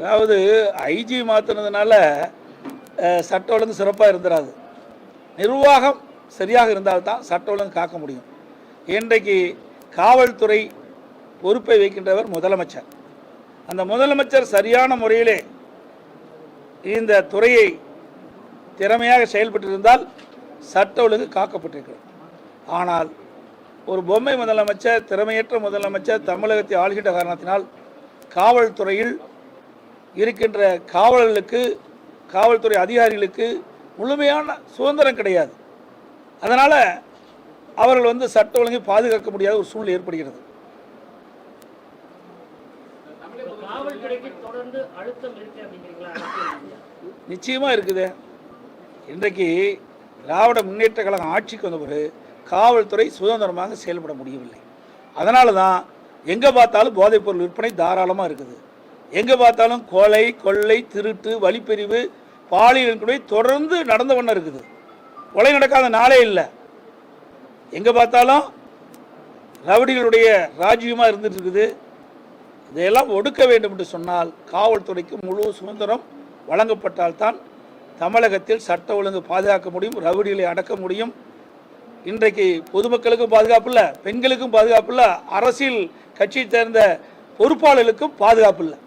அதாவது ஐஜி மாற்றினதுனால சட்ட ஒழுங்கு சிறப்பாக இருந்துடாது நிர்வாகம் சரியாக இருந்தால்தான் சட்ட ஒழுங்கு காக்க முடியும். இன்றைக்கு காவல்துறை பொறுப்பை வைக்கின்றவர் முதலமைச்சர். அந்த முதலமைச்சர் சரியான முறையிலே இந்த துறையை திறமையாக செயல்பட்டிருந்தால் சட்ட ஒழுங்கு காக்கப்பட்டிருக்கிறது. ஆனால் ஒரு பொம்மை முதலமைச்சர் திறமையற்ற முதலமைச்சர் தமிழகத்தை ஆளுகின்ற காரணத்தினால் காவல்துறையில் இருக்கின்ற காவலர்களுக்கு காவல்துறை அதிகாரிகளுக்கு முழுமையான சுதந்திரம் கிடையாது. அதனால் அவர்கள் வந்து சட்ட ஒழுங்கை பாதுகாக்க முடியாத ஒரு சூழ்நிலை ஏற்படுகிறது? நிச்சயமாக இருக்குது. இன்றைக்கு திராவிட முன்னேற்ற கழகம் ஆட்சிக்கு வந்த பிறகு காவல்துறை சுதந்திரமாக செயல்பட முடியவில்லை. அதனால தான் எங்கே பார்த்தாலும் போதைப்பொருள் விற்பனை தாராளமாக இருக்குது. எங்கே பார்த்தாலும் கொலை கொள்ளை திருட்டு வழிப்பறிவு பாலியல் தொடர்ந்து நடந்த வண்ணம் இருக்குது. கொலை நடக்காத நாளே இல்லை. எங்கே பார்த்தாலும் ரவுடிகளுடைய ராஜ்யமாக இருந்துட்டு இருக்குது. இதையெல்லாம் ஒடுக்க வேண்டும் என்று சொன்னால் காவல்துறைக்கு முழு சுதந்திரம் வழங்கப்பட்டால்தான் தமிழகத்தில் சட்ட ஒழுங்கு பாதுகாக்க முடியும் ரவுடிகளை அடக்க முடியும். இன்றைக்கு பொதுமக்களுக்கும் பாதுகாப்பு இல்லை பெண்களுக்கும் பாதுகாப்பு இல்லை அரசியல் கட்சியை சேர்ந்த பொறுப்பாளர்களுக்கும் பாதுகாப்பு இல்லை.